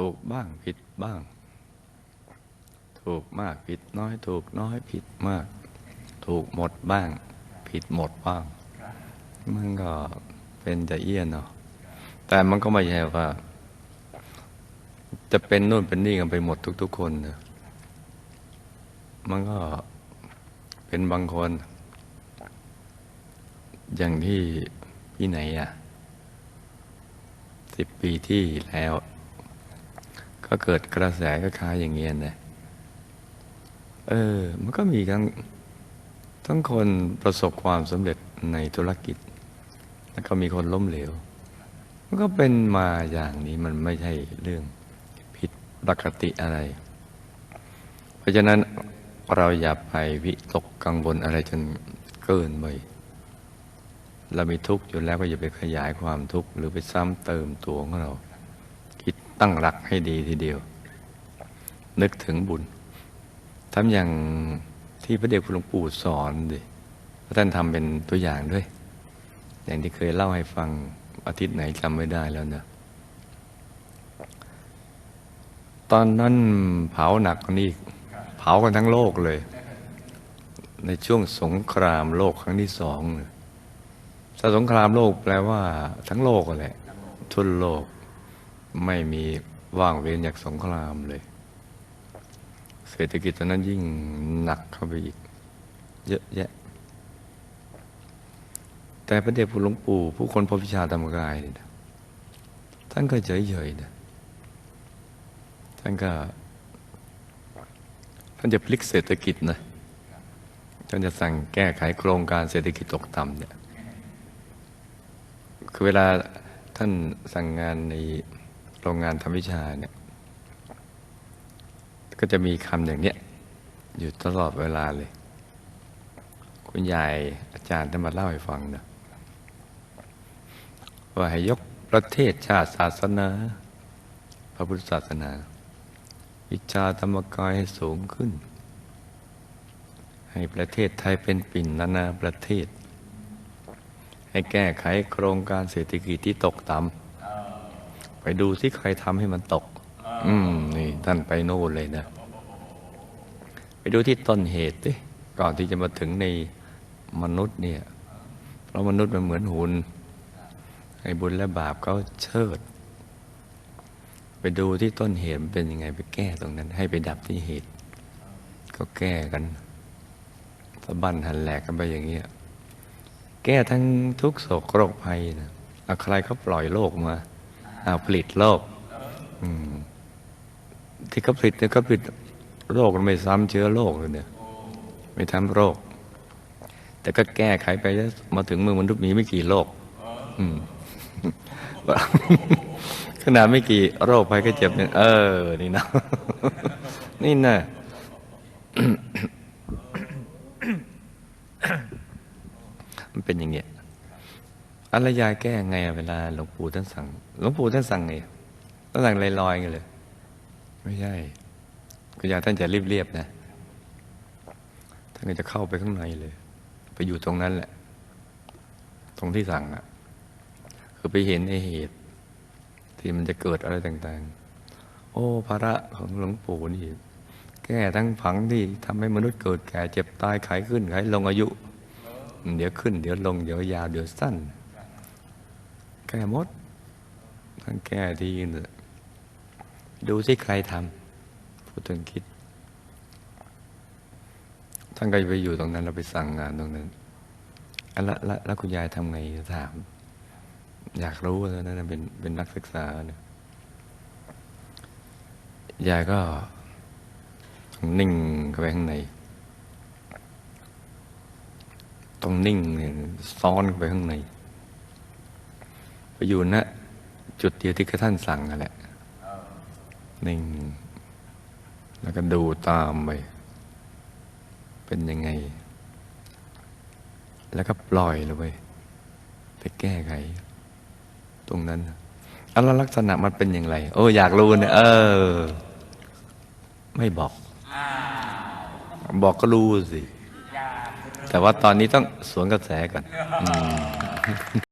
ถูกบ้างผิดบ้าง ถูกมากผิดน้อย ถูกน้อยผิดมาก ถูกหมดบ้าง ผิดหมดบ้าง มันก็เป็นจะเอี้ยนเนาะแต่มันก็ไม่ใช่ว่า จะเป็นนู่นเป็นนี่กันไปหมดทุก ๆ คนนะมันก็เป็นบางคน อย่างที่พี่ไหนอะสิบปีที่แล้ว ก็เกิดกระแสคล้ายๆอย่างเงี้ยนะเออ มันก็มีทั้งทั้งคนประสบความสำเร็จในธุรกิจ แล้วก็มีคนล้มเหลว มันก็เป็นมาอย่างนี้มันไม่ใช่เรื่องผิดปกติอะไร เพราะฉะนั้นเราอย่าไปวิตกกังวลอะไรจนเกินไปเรามีทุกข์อยู่แล้วก็อย่าไปขยายความทุกข์หรือไปซ้ำเติมตัวของเรา ตั้งหลักให้ดีทีเดียว นึกถึงบุญทำอย่างที่พระเดชคุณหลวงปู่สอนดิพระท่านทำเป็นตัวอย่างด้วย อย่างที่เคยเล่าให้ฟังอาทิตย์ไหนจำไม่ได้แล้วนะตอนนั้นเผาหนักกว่านี้เผากันทั้งโลกเลย ในช่วงสงครามโลกครั้งที่สองถ้าสงครามโลกแปลว่า ทั้งโลกแหละทุนโลก ไม่มีว่างเว้นจากสงครามเลย เศรษฐกิจตอนนั้นยิ่งหนักเข้าไปอีก เยอะแยะ แต่พระเดชคุณหลวงปู่ ผู้คนพบวิชาธรรมกายนี่นะท่านก็เฉยๆนะท่านก็ท่านจะพลิกเศรษฐกิจนะท่านจะสั่งแก้ไขโครงการเศรษฐกิจตกต่ำเนี่ยคือเวลาท่านสั่งงานใน โรงงานทำวิชาเนี่ยก็จะมีคำอย่างเนี้ยอยู่ตลอดเวลาเลย คุณยายอาจารย์ท่านมาเล่าให้ฟังนะว่าให้ยกประเทศชาติศาสนา พระพุทธศาสนา วิชาธรรมกายให้สูงขึ้น ให้ประเทศไทยเป็นปิ่นนานาประเทศ ให้แก้ไขโครงการเศรษฐกิจที่ตกต่ำ ไปดูสิใครทำให้มันตก อืมนี่ท่านไปโน่นเลยนะ ไปดูที่ต้นเหตุดิก่อนที่จะมาถึงในมนุษย์เนี่ย เพราะมนุษย์มันเหมือนหุ่นให้บุญและบาปเขาเชิด ไปดูที่ต้นเหตุมันเป็นยังไงไปแก้ตรงนั้น ให้ไปดับที่เหตุ ก็แก้กันสะบั้นหันแหลกกันไปอย่างเงี้ยแก้ทั้งทุกโศกโรคภัยนะเอาใครเขาปล่อยโลกมาเอา ผลิตโลกอืมที่เขาผลิตเนี่ยเขาผลิตโรคมันไม่ซ้ำเชื้อโรคเลยเนี่ย ไม่ทำโรค แต่ก็แก้ไขไปแล้วมาถึงมือมนุษย์มีไม่กี่โรคอืมขนาดไม่กี่โรคภัยก็เจ็บเนี่ยเออ นี่นะนี่นะมันเป็นอย่างเงี้ย อะไรยายแก้ไงอะเวลาหลวงปู่ท่านสั่งหลวงปู่ท่านสั่งไงท่านสั่งลอยๆไงเลย ไม่ใช่คุณยายท่านจะเรียบๆนะท่านก็จะเข้าไปข้างในเลย ไปอยู่ตรงนั้นแหละ ตรงที่สั่งอะคือไปเห็นในเหตุ ที่มันจะเกิดอะไรต่าง ๆ โอ้ภาระของหลวงปู่นี่แก้ทั้งผังที่ทำให้มนุษย์เกิดแก่เจ็บตายไขขึ้นไขลงอายุ เดี๋ยวขึ้น เดี๋ยวลง เดี๋ยวยาวเดี๋ยวสั้น แก้หมดทั้งแก้ทีเนี่ยดูสิใครทำพูดถึงคิด ท่านก็ไปอยู่ตรงนั้นเราไปสั่งงานตรงนั้นอันละละแล้วคุณยายทำไงถาม อยากรู้นะนั่นเป็นเป็นนักศึกษาเนี่ยยายก็นิ่งเข้าไปข้างในต้องนิ่งเนี่ยซ้อนเข้าไปข้างใน อยู่ณจุดเดียวที่ท่านสั่งนั่นแหละนิ่ง แล้วก็ดูตามไป เป็นยังไง แล้วก็ปล่อยเลยไปไปแก้ไข ตรงนั้นอันละลักษณะมันเป็นอย่างไร โอ้อยากรู้เนี่ยเออ ไม่บอก บอกก็รู้สิ แต่ว่าตอนนี้ต้องสวนกระแสก่อน